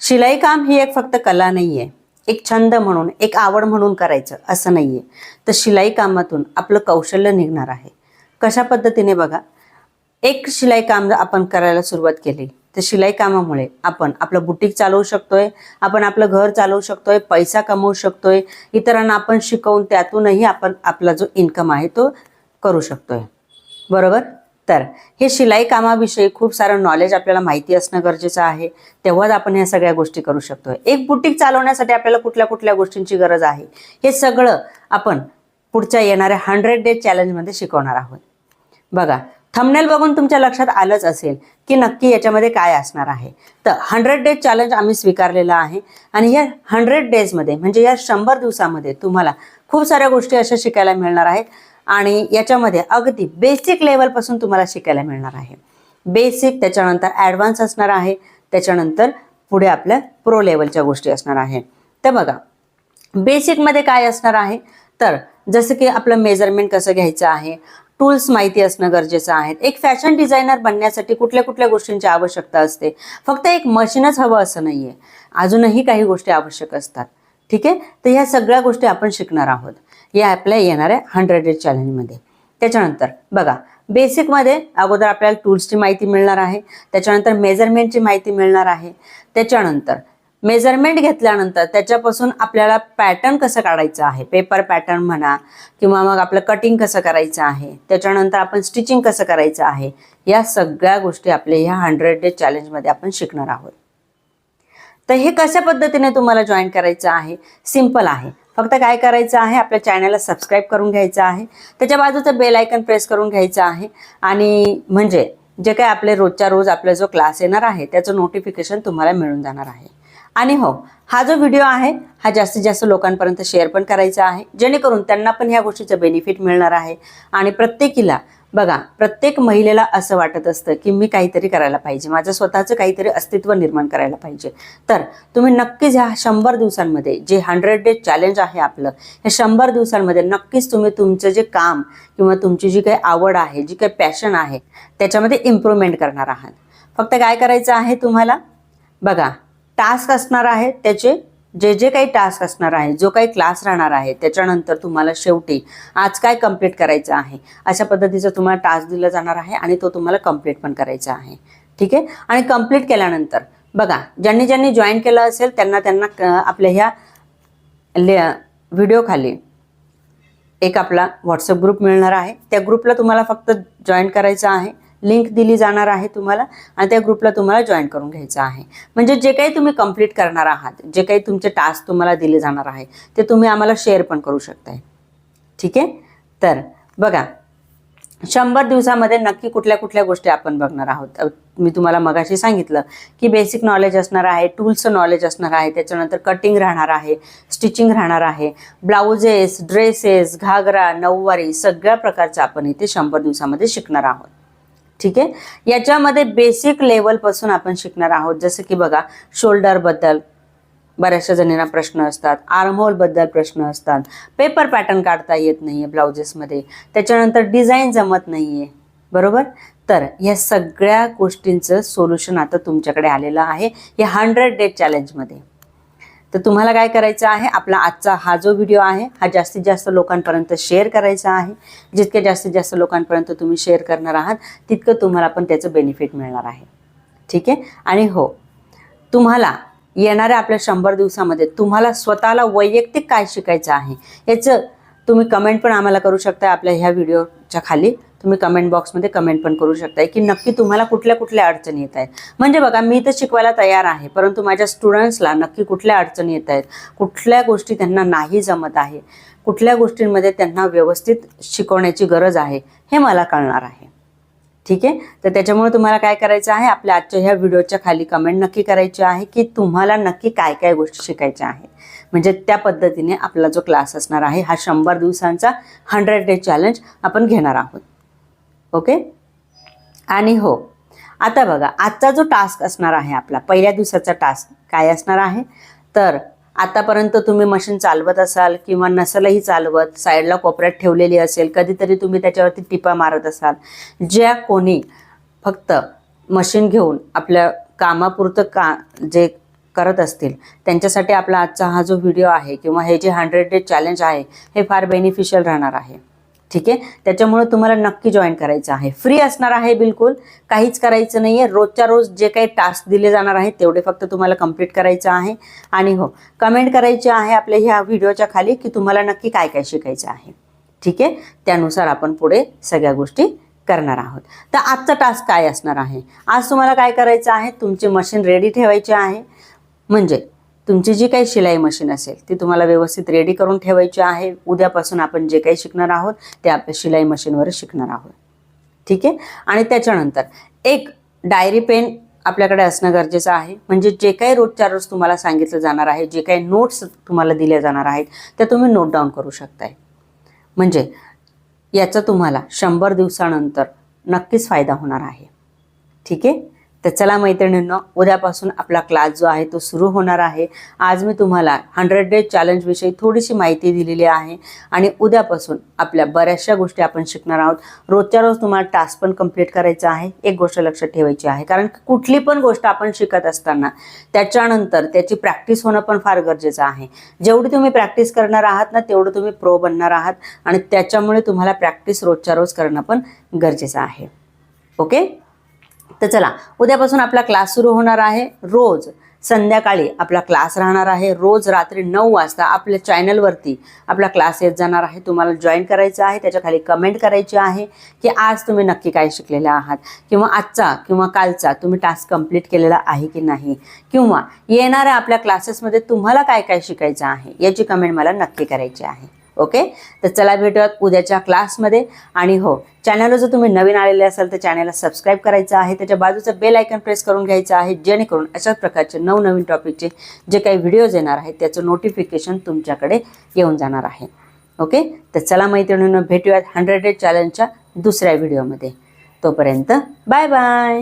शिलाई काम ही एक फक्त कला नाही आहे एक छंद म्हणून एक आवड म्हणून करायचं असं नाही आहे तर शिलाई कामातून आपलं कौशल्य निघणार आहे. कशा पद्धतीने बघा एक शिलाई काम जर आपण करायला सुरुवात केली तर शिलाई कामामुळे आपण आपलं बुटीक चालवू शकतोय आपण आपलं घर चालवू शकतोय पैसा कमवू शकतोय इतरांना आपण शिकवून त्यातूनही आपण आपला जो इन्कम आहे तो करू शकतोय. बरोबर? तर हे शिलाई कामाविषयी खूप सारं नॉलेज आपल्याला माहिती असणं गरजेचं आहे. तेव्हाच आपण ह्या सगळ्या गोष्टी करू शकतो. एक बुटीक चालवण्यासाठी आपल्याला कुठल्या कुठल्या गोष्टींची गरज आहे? हे सगळं आपण पुढच्या येणाऱ्या हंड्रेड डेज चॅलेंजमध्ये शिकवणार आहोत. बघा थमनेल बघून तुमच्या लक्षात आलंच असेल की नक्की याच्यामध्ये काय असणार आहे. तर हंड्रेड डेज चॅलेंज आम्ही स्वीकारलेला आहे आणि या हंड्रेड डेजमध्ये म्हणजे या शंभर दिवसामध्ये तुम्हाला खूप साऱ्या गोष्टी अशा शिकायला मिळणार आहेत. आणि याच्यामध्ये अगदी बेसिक लेवलपासून तुम्हाला शिकायला मिळणार आहे. बेसिक त्याच्यानंतर ॲडव्हान्स असणार आहे. त्याच्यानंतर पुढे आपल्या प्रो लेवलच्या गोष्टी असणार आहे. तर बघा बेसिकमध्ये काय असणार आहे? तर जसं की आपलं मेजरमेंट कसं घ्यायचं आहे? टूल्स माहिती असणं गरजेचं आहे. एक फॅशन डिझायनर बनण्यासाठी कुठल्या कुठल्या गोष्टींची आवश्यकता असते? फक्त एक मशीनच हवं असं नाही आहे अजूनही काही गोष्टी आवश्यक असतात. ठीक आहे? तर ह्या सगळ्या गोष्टी आपण शिकणार आहोत. या आपल्या आहे हंड्रेड डेज चॅलेंजमध्ये त्याच्यानंतर बघा बेसिकमध्ये अगोदर आपल्याला टूल्सची माहिती मिळणार आहे त्याच्यानंतर मेजरमेंटची माहिती मिळणार आहे त्याच्यानंतर मेजरमेंट घेतल्यानंतर त्याच्यापासून आपल्याला पॅटर्न कसं काढायचं आहे? पेपर पॅटर्न म्हणा किंवा मग आपलं कटिंग कसं करायचं आहे? त्याच्यानंतर आपण स्टिचिंग कसं करायचं आहे? या सगळ्या गोष्टी आपल्या ह्या हंड्रेड डेज चॅलेंजमध्ये आपण शिकणार आहोत. तर हे कशा पद्धतीने तुम्हाला जॉईन करायचं आहे? सिंपल आहे. फक्त काय करायचं आहे आपल्या चॅनलला सबस्क्राईब करून घ्यायचं आहे. त्याच्या बाजूचं बेल आयकन प्रेस करून घ्यायचं आहे. आणि म्हणजे जे काय आपले रोजच्या रोज आपला जो क्लास येणार आहे त्याचं नोटिफिकेशन तुम्हाला मिळून जाणार आहे. आणि हो हा जो व्हिडिओ आहे हा जास्तीत जास्त लोकांपर्यंत शेअर पण करायचा आहे. जेणेकरून त्यांना पण ह्या गोष्टीचं बेनिफिट मिळणार आहे. आणि प्रत्येकीला बघा प्रत्येक महिलेला असं वाटत असतं की मी काहीतरी करायला पाहिजे. माझं स्वतःचं काहीतरी अस्तित्व निर्माण करायला पाहिजे. तर तुम्ही नक्कीच ह्या शंभर दिवसांमध्ये जे हंड्रेड डेज चॅलेंज आहे आपलं हे शंभर दिवसांमध्ये नक्कीच तुम्ही तुमचं जे काम किंवा तुमची जी काही आवड आहे जी काही पॅशन आहे त्याच्यामध्ये इम्प्रूव्हमेंट करणार आहात. फक्त काय करायचं आहे तुम्हाला? बघा टास्क असणार आहे त्याचे जे जे काही टास्क असणार आहे जो काही क्लास राहणार आहे त्याच्यानंतर तुम्हाला शेवटी आज काय कंप्लीट करायचं आहे अशा पद्धतीचं तुम्हाला टास्क दिला जाणार आहे आणि तो तुम्हाला कंप्लीट पण करायचा आहे. ठीक आहे? आणि कंप्लीट केल्यानंतर बघा ज्यांनी ज्यांनी जॉईन केलं असेल त्यांना त्यांना आपल्या ह्या ले व्हिडिओखाली एक आपला व्हॉट्सअप ग्रुप मिळणार आहे. त्या ग्रुपला तुम्हाला फक्त जॉईन करायचं आहे. लिंक दिली जाणार आहे तुम्हाला आणि त्या ग्रुपला तुम्हाला जॉईन करून घ्यायचं आहे. म्हणजे जे काही तुम्ही कंप्लीट करणार आहात जे काही तुमचे टास्क तुम्हाला दिले जाणार आहे ते तुम्ही आम्हाला शेअर पण करू शकताय. ठीक आहे? तर बघा शंभर दिवसामध्ये नक्की कुठल्या कुठल्या गोष्टी आपण बघणार आहोत. मी तुम्हाला मगाशी सांगितलं की बेसिक नॉलेज असणार आहे टूल्सचं नॉलेज असणार आहे त्याच्यानंतर कटिंग राहणार आहे स्टिचिंग राहणार आहे ब्लाउजेस ड्रेसेस घागरा नऊवारी सगळ्या प्रकारचं आपण इथे शंभर दिवसामध्ये शिकणार आहोत. ठीक आहे? याच्यामध्ये बेसिक लेवलपासून आपण शिकणार आहोत. जसं की बघा शोल्डरबद्दल बऱ्याचशा जणींना प्रश्न असतात. आर्महोलबद्दल प्रश्न असतात. पेपर पॅटर्न काढता येत नाही आहे ब्लाउजेसमध्ये त्याच्यानंतर डिझाईन जमत नाही आहे बरोबर? तर या सगळ्या गोष्टींचं सोल्युशन आता तुमच्याकडे आलेलं आहे. या हंड्रेड डे चॅलेंजमध्ये तर तुम्हाला काय करायचं आहे? आपला आजचा हा जो व्हिडिओ आहे हा जास्तीत जास्त लोकांपर्यंत शेअर करायचा आहे. जितक्या जास्तीत जास्त लोकांपर्यंत तुम्ही शेअर करणार आहात तितकं तुम्हाला पण त्याचं बेनिफिट मिळणार आहे. ठीक आहे? आणि हो तुम्हाला येणाऱ्या आपल्या शंभर दिवसामध्ये तुम्हाला स्वतःला वैयक्तिक काय शिकायचं आहे याचं तुम्ही कमेंट पण आम्हाला करू शकता आपल्या ह्या व्हिडिओच्या खाली. तुम्ही कमेंट बॉक्समध्ये कमेंट पण करू शकताय की नक्की तुम्हाला कुठल्या कुठल्या अडचणी येत आहेत. म्हणजे बघा मी तर शिकवायला तयार आहे परंतु माझ्या स्टुडंट्सला नक्की कुठल्या अडचणी येत आहेत कुठल्या गोष्टी त्यांना नाही जमत आहे कुठल्या गोष्टींमध्ये त्यांना व्यवस्थित शिकवण्याची गरज आहे हे मला कळणार आहे. ठीक आहे? तर त्याच्यामुळे तुम्हाला काय करायचं आहे आपल्या आजच्या ह्या व्हिडिओच्या खाली कमेंट नक्की करायची आहे की तुम्हाला नक्की काय काय गोष्टी शिकायच्या आहेत. म्हणजे त्या पद्धतीने आपला जो क्लास असणार आहे हा शंभर दिवसांचा हंड्रेड डे चॅलेंज आपण घेणार आहोत. ओके? आणि हो आता बघा आजचा जो टास्क असणार आहे आपला पहिल्या दिवसाचा टास्क काय असणार आहे? तर आतापर्यंत तुम्ही मशीन चालवत असाल किंवा नसलही चालवत साईडला कोपऱ्यात ठेवलेली असेल कधीतरी तुम्ही त्याच्यावरती टिपा मारत असाल ज्या कोणी फक्त मशीन घेऊन आपल्या कामापुरतं का जे करत असतील त्यांच्यासाठी आपला आजचा हा जो व्हिडिओ आहे किंवा हे जे हंड्रेड डे चॅलेंज आहे हे फार बेनिफिशियल राहणार आहे. ठीक आहे? त्याच्यामुळे तुम्हाला नक्की जॉईन करायचं आहे. फ्री असणार आहे बिलकुल. काहीच करायचं नाही आहे रोजच्या रोज जे काही टास्क दिले जाणार आहेत तेवढे फक्त तुम्हाला कंप्लीट करायचं आहे. आणि हो कमेंट करायची आहे आपल्या ह्या व्हिडिओच्या खाली की तुम्हाला नक्की काय काय शिकायचं आहे. ठीक आहे? त्यानुसार आपण पुढे सगळ्या गोष्टी करणार आहोत. तर आजचा टास्क काय असणार आहे? आज तुम्हाला काय करायचं आहे? तुमचे मशीन रेडी ठेवायचे आहे. म्हणजे तुमची जी काही शिलाई मशीन असेल ती तुम्हाला व्यवस्थित रेडी करून ठेवायची आहे. उद्यापासून आपण जे काही शिकणार आहोत ते आपल्या शिलाई मशीनवर शिकणार आहोत. ठीक आहे? आणि त्याच्यानंतर एक डायरी पेन आपल्याकडे असणं गरजेचं आहे. म्हणजे जे काही रोजच्या रोज तुम्हाला सांगितलं जाणार आहे जे काही नोट्स तुम्हाला दिल्या जाणार आहेत त्या तुम्ही नोट डाऊन करू शकताय. म्हणजे याचा तुम्हाला शंभर दिवसानंतर नक्कीच फायदा होणार आहे. ठीक आहे? तर चला मैत्रिणींनो उद्यापासून आपला क्लास जो आहे तो सुरू होणार आहे. आज मी तुम्हाला हंड्रेड डे चॅलेंजविषयी थोडीशी माहिती दिलेली आहे आणि उद्यापासून आपल्या बऱ्याचशा गोष्टी आपण शिकणार आहोत. रोजच्या रोज तुम्हाला टास्क पण कंप्लीट करायचा आहे एक गोष्ट लक्षात ठेवायची आहे. कारण कुठली पण गोष्ट आपण शिकत असताना त्याच्यानंतर त्याची प्रॅक्टिस होणं पण फार गरजेचं आहे. जेवढी तुम्ही प्रॅक्टिस करणार आहात ना तेवढं तुम्ही प्रो बनणार आहात आणि त्याच्यामुळे तुम्हाला प्रॅक्टिस रोजच्या रोज करणं पण गरजेचं आहे. ओके तर चला उद्यापासून आपला क्लास सुरू होणार आहे. रोज संध्याकाळी आपला क्लास राहणार आहे. रोज रात्री नऊ वाजता आपल्या चॅनलवरती आपला क्लास येत जाणार आहे. तुम्हाला जॉईन करायचं आहे. त्याच्याखाली कमेंट करायची आहे की आज तुम्ही नक्की काय शिकलेले आहात? किंवा आजचा किंवा कालचा तुम्ही टास्क कंप्लीट केलेला आहे की नाही? किंवा येणाऱ्या आपल्या क्लासेसमध्ये तुम्हाला काय काय शिकायचं आहे? याची कमेंट मला नक्की करायची आहे. ओके? तर चला भेटूयात उद्याच्या क्लासमध्ये. आणि हो चॅनलवर जर तुम्ही नवीन आलेले असाल तर चॅनलला सबस्क्राईब करायचं आहे. त्याच्या बाजूचं बेल आयकन प्रेस करून घ्यायचं आहे जेणेकरून अशाच प्रकारचे नवनवीन टॉपिकचे जे काही व्हिडिओज येणार आहेत त्याचं नोटिफिकेशन तुमच्याकडे येऊन जाणार आहे. ओके? तर चला मैत्रिणीनं भेटूयात हंड्रेड डे चॅलेंजच्या दुसऱ्या व्हिडिओमध्ये तोपर्यंत बाय बाय